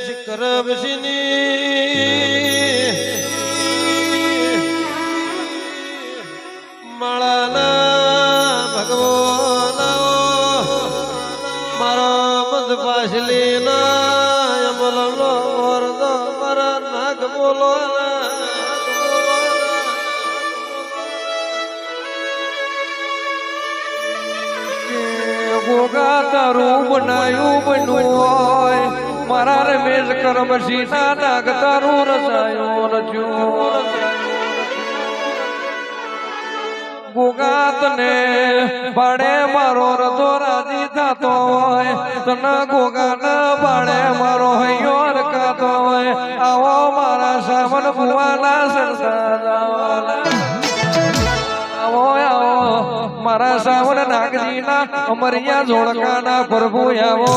કરમશીની માળાના ભગવાન મારા મધ પાછલી ના બોલો વરદ, મારા નાગ બોલો ગોગા તારું બનાયું બન્યું હોય મારા રમેશ કરમ ના નાગ તારું રસાયો રચ્યું. ગોગાત ને બાળે મારો રતો રાજી થતો હોય. તને ગોગા ના બાળે મારો હૈયો રકાતો હોય. આવો મારા સામન ભુવાના સરસા મારા સાવન નાગજીના અમરિયા જોડકાના પ્રભુ આવો.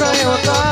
কায়তা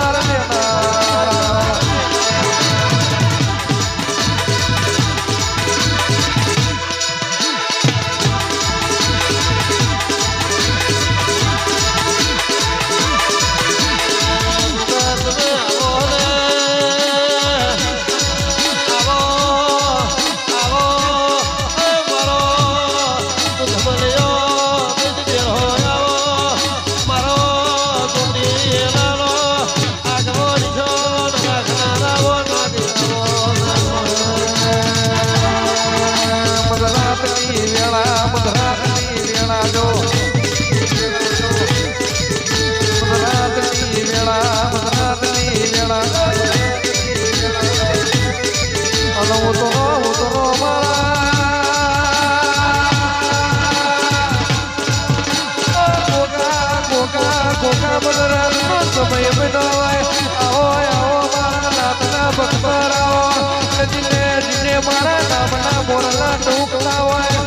સમય બનાવાય આવો આવો મારા નાથના ભક્તર આવો જીને જીને મારા નામના મોરલા ટૂંકલાવાય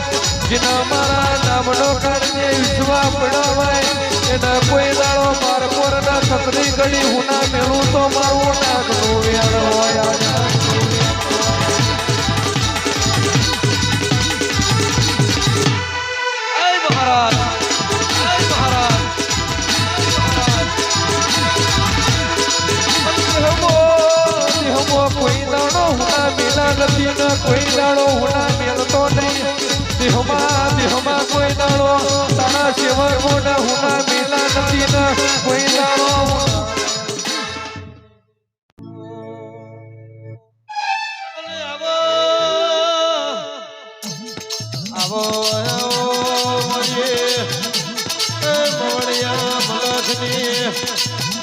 જેના મારા નામનો કાઢને વિશ્વા પડાવાય, એના કોઈ દાડો માર પોરના છત્રી ગળી હુના મેળું તો મારું નાકનું વેણ હોય મહારાજ. કોઈ દાડો હુના મેલતો નહીં. દેહમાં દેહમાં કોઈ દાડો તારા સેવક મોટા હુના મેલા નથી ને કોઈ દાડો.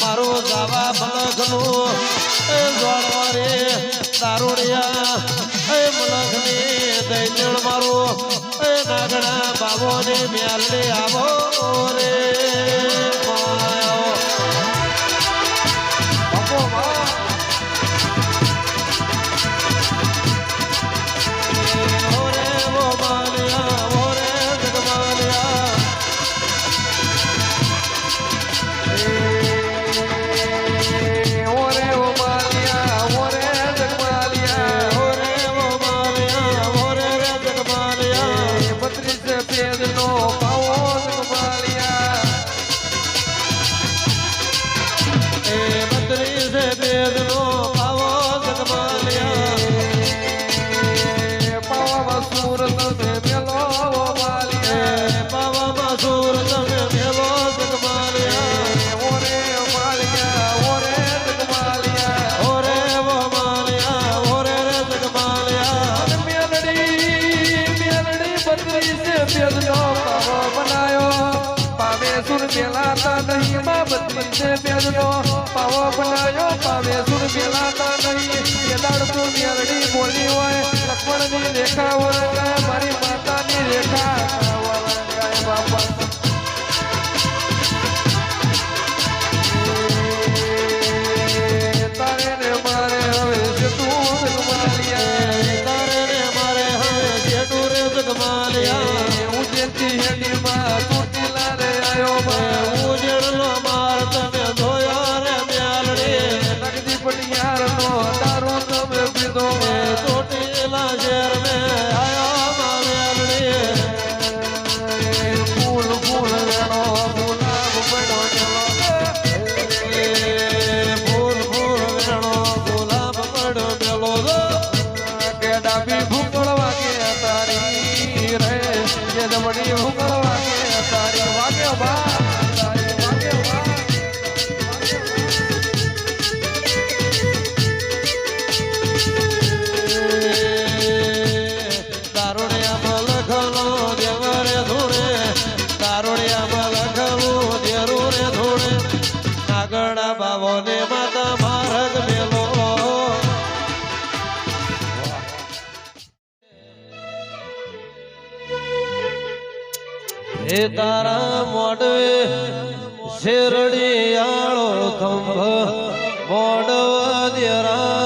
મારો ગાવા મલખનું એ જોડવા રે દારૂડિયા મલખની દૈજણ મારું. બાબો ને બાબોને આવો. pill. નહીં બાબત બત્રીસે પેદનો પાવો બનાયો પાવે સુર મેલાતા નહીં એ તો મેરડી બોલી હોય લક્ષ્મણની રેખા. વરંગાય મારી માતાની રેખા વરંગાય બાપા એ ચોટીલા શેર મે આયો માં મ્યાલડી ફૂલ ફૂલ વેણો ગુલાબ પડો ચલો એ ફૂલ વેણો ગુલાબ પડ્યો મેલો કે ડાબી ભૂંગળ વાગે તારી રે જે બાબોને માતા મારગ મેલો? હે તારા મોડવે શેરડીયાળો ખંભ મોડવા દેરા.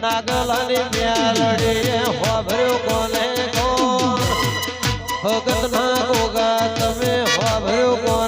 નાગલાની મ્યાલડી હોભર્યો કોને કોણ? ભગતના ગોગા તમે હોભર્યો કોણ